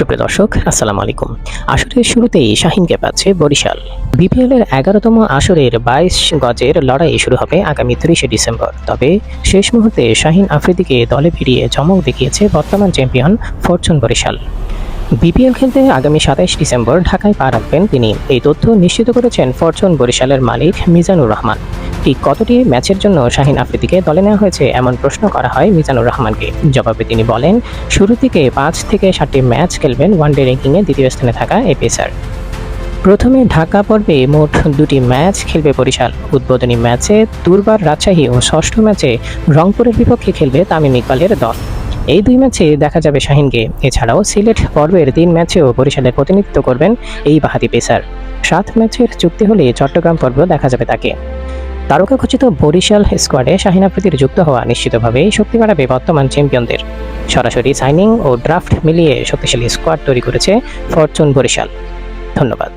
সুপ্রিয় দর্শক, আসসালামু আলাইকুম। আসরের শুরুতেই শাহিনকে পাচ্ছে বরিশাল। বিপিএল এর এগারোতম আসরের বাইশ গজের লড়াই শুরু হবে আগামী ত্রিশে ডিসেম্বর। তবে শেষ মুহূর্তে শাহিন আফ্রিদিকে দলে ফিরিয়ে চমক দেখিয়েছে বর্তমান চ্যাম্পিয়ন ফরচুন বরিশাল। বিপিএল খেলতে আগামী সাতাইশ ডিসেম্বর ঢাকায় পা রাখবেন তিনি। এই তথ্য নিশ্চিত করেছেন ফরচুন বরিশালের মালিক মিজানুর রহমান। ঠিক কতটি ম্যাচের জন্য শাহিন আফ্রিদিকে দলে নেওয়া হয়েছে এমন প্রশ্ন করা হয় মিজানুর রহমানকে। জবাবে তিনি বলেন, শুরু থেকে পাঁচ থেকে সাতটি ম্যাচ খেলবেন ওয়ানডে র্যাঙ্কিংয়ে দ্বিতীয় স্থানে থাকা এই পেসার প্রথমে ঢাকা পর্বে মোট দুটি ম্যাচ খেলবে বরিশাল। উদ্বোধনী ম্যাচে দুর্বার রাজশাহী ও ষষ্ঠ ম্যাচে রংপুরের বিপক্ষে খেলবে তামিম ইকবালের দল। এই দুই ম্যাচে দেখা যাবে শাহিনকে। এছাড়াও সিলেট পর্বের তিন ম্যাচেও বরিশালের প্রতিনিধিত্ব করবেন এই বাহাতি পেসার। সাত ম্যাচের চুক্তি হলে চট্টগ্রাম পর্ব দেখা যাবে তাকে। তারকাখচিত বরিশাল স্কোয়াডে শাহিন আফ্রিদির যুক্ত হওয়া নিশ্চিতভাবেই শক্তি বাড়াবে বর্তমান চ্যাম্পিয়নদের। সরাসরি সাইনিং ও ড্রাফট মিলিয়ে শক্তিশালী স্কোয়াড তৈরি করেছে ফরচুন বরিশাল। ধন্যবাদ।